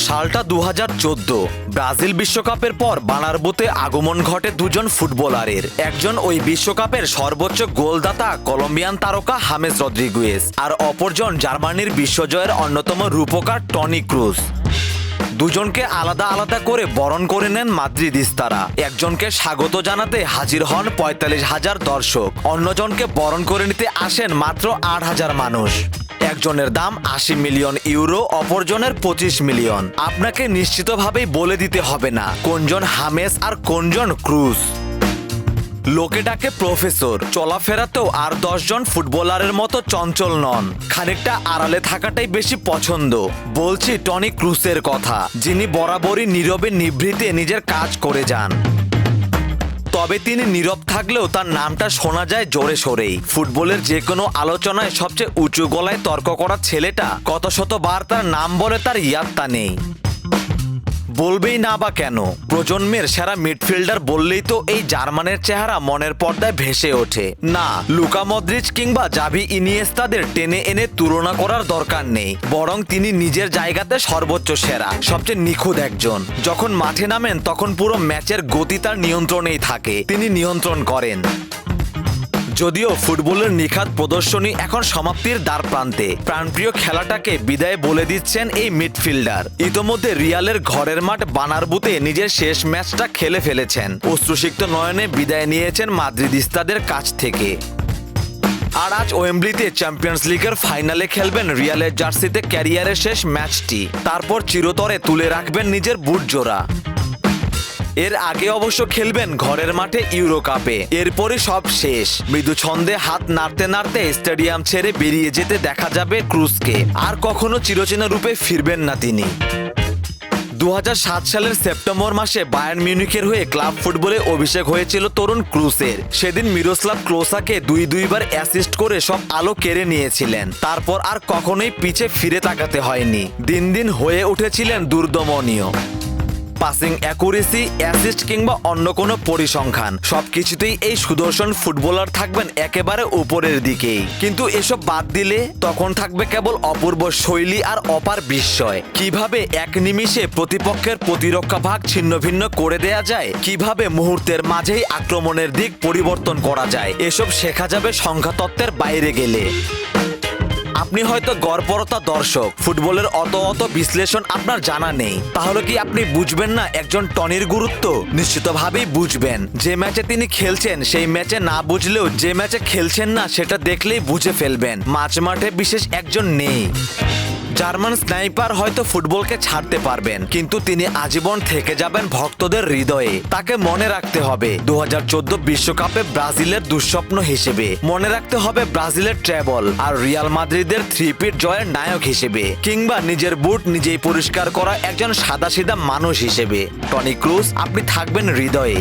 সালটা দু হাজার চোদ্দ, ব্রাজিল বিশ্বকাপের পর বানারবুতে আগমন ঘটে দুজন ফুটবলারের। একজন ওই বিশ্বকাপের সর্বোচ্চ গোলদাতা কলম্বিয়ান তারকা হামেস রদ্রিগুয়েস আর অপরজন জার্মানির বিশ্বজয়ের অন্যতম রূপকার টনি ক্রুজ। দুজনকে আলাদা আলাদা করে বরণ করে নেন মাদ্রিদিস্তারা একজনকে স্বাগত জানাতে হাজির হন পঁয়তাল্লিশ হাজার দর্শক, অন্যজনকে বরণ করে নিতে আসেন মাত্র আট হাজার মানুষ। একজনের দাম আশি মিলিয়ন ইউরো, অপরজনের পঁচিশ মিলিয়ন। আপনাকে নিশ্চিতভাবেই বলে দিতে হবে না কোনজন হামেস আর কোনজন ক্রুজ। লোকে ডাকে প্রফেসর, চলাফেরাতেও আর দশজন ফুটবলারের মতো চঞ্চল নন। খানিকটা আড়ালে থাকাটাই বেশি পছন্দ। বলছি টনি ক্রুসের কথা, যিনি বরাবরই নীরবে নিভৃতে নিজের কাজ করে যান। তবে তিনি নীরব থাকলেও তার নামটা শোনা যায় জোরে সোরেই। ফুটবলের যে কোনো আলোচনায় সবচেয়ে উঁচু গলায় তর্ক করা ছেলেটা কত শতবার তার নাম বলে তার ইয়াত্তা নেই। বলবেই না বা কেন? প্রজন্মের সেরা মিডফিল্ডার বললেই তো এই জার্মানের চেহারা মনের পর্দায় ভেসে ওঠে। না, লুকা মদ্রিচ কিংবা জাভি ইনিয়েস্তাদের টেনে এনে তুলনা করার দরকার নেই। বরং তিনি নিজের জায়গাতে সর্বোচ্চ সেরা, সবচেয়ে নিখুঁত একজন। যখন মাঠে নামেন, তখন পুরো ম্যাচের গতি তার নিয়ন্ত্রণেই থাকে। তিনি নিয়ন্ত্রণ করেন। যদিও ফুটবলের নিখাত প্রদর্শনী এখন সমাপ্তির দ্বার প্রান্তে প্রাণপ্রিয় খেলাটাকে বিদায় বলে দিচ্ছেন এই মিডফিল্ডার। ইতোমধ্যে রিয়ালের ঘরের মাঠ বানারবুতে নিজের শেষ ম্যাচটা খেলে ফেলেছেন। অশ্রুসিক্ত নয়নে বিদায় নিয়েছেন মাদ্রিদিস্তাদের কাছ থেকে। আর আজ ওয়েম্বলিতে চ্যাম্পিয়ন্স লিগের ফাইনালে খেলবেন রিয়ালের জার্সিতে ক্যারিয়ারের শেষ ম্যাচটি। তারপর চিরতরে তুলে রাখবেন নিজের বুট জোড়া এর আগে অবশ্য খেলবেন ঘরের মাঠে ইউরো কাপে এরপরে সব শেষ। মৃদু ছন্দে হাত নাড়তে নাড়তে স্টেডিয়াম ছেড়ে বেরিয়ে যেতে দেখা যাবে ক্রুজকে। আর কখনো চিরচেনা রূপে ফিরবেন না তিনি। দু হাজার সাত সালের সেপ্টেম্বর মাসে বায়ার্ন মিউনিকের হয়ে ক্লাব ফুটবলে অভিষেক হয়েছিল তরুণ ক্রুসের সেদিন মিরোস্লাভ ক্লোসাকে দুই দুইবার অ্যাসিস্ট করে সব আলো কেড়ে নিয়েছিলেন। তারপর আর কখনোই পিছে ফিরে তাকাতে হয়নি। দিন দিন হয়ে উঠেছিলেন দুর্দমনীয়। পাসিং অ্যাকুরেসি অ্যাসিস্ট কিংবা অন্য কোনো পরিসংখ্যান সবকিছুতেই এই সুদর্শন ফুটবলার থাকবেন একেবারে উপরের দিকেই। কিন্তু এসব বাদ দিলে তখন থাকবে কেবল অপূর্ব শৈলী আর অপার বিস্ময়। কীভাবে এক নিমিষে প্রতিপক্ষের প্রতিরক্ষা ভাগ ছিন্ন ভিন্ন করে দেয়া যায়? কীভাবে মুহূর্তের মাঝেই আক্রমণের দিক পরিবর্তন করা যায়? এসব শেখা যাবে সংখ্যাতত্ত্বের বাইরে গেলে। আপনি হয়তো গর্বরতা দর্শক, ফুটবলের অত অত বিশ্লেষণ আপনার জানা নেই। তাহলে কি আপনি বুঝবেন না একজন টনির গুরুত্ব? নিশ্চিতভাবেই বুঝবেন। যে ম্যাচে তিনি খেলছেন, সেই ম্যাচে না বুঝলেও যে ম্যাচে খেলছেন না, সেটা দেখলেই বুঝে ফেলবেন। মাঝ মাঠে বিশেষ একজন নেই। জার্মান স্নাইপার হয়তো ফুটবলকে ছাড়তে পারবেন, কিন্তু তিনি আজীবন থেকে যাবেন ভক্তদের হৃদয়ে। তাকে মনে রাখতে হবে দু হাজার চোদ্দ বিশ্বকাপে ব্রাজিলের দুঃস্বপ্ন হিসেবে। মনে রাখতে হবে ব্রাজিলের ট্র্যাবল আর রিয়াল মাদ্রিদের থ্রি পিট জয়ের নায়ক হিসেবে, কিংবা নিজের বুট নিজেই পরিষ্কার করা একজন সাদাসিধা মানুষ হিসেবে। টনি ক্রুজ, আপনি থাকবেন হৃদয়ে।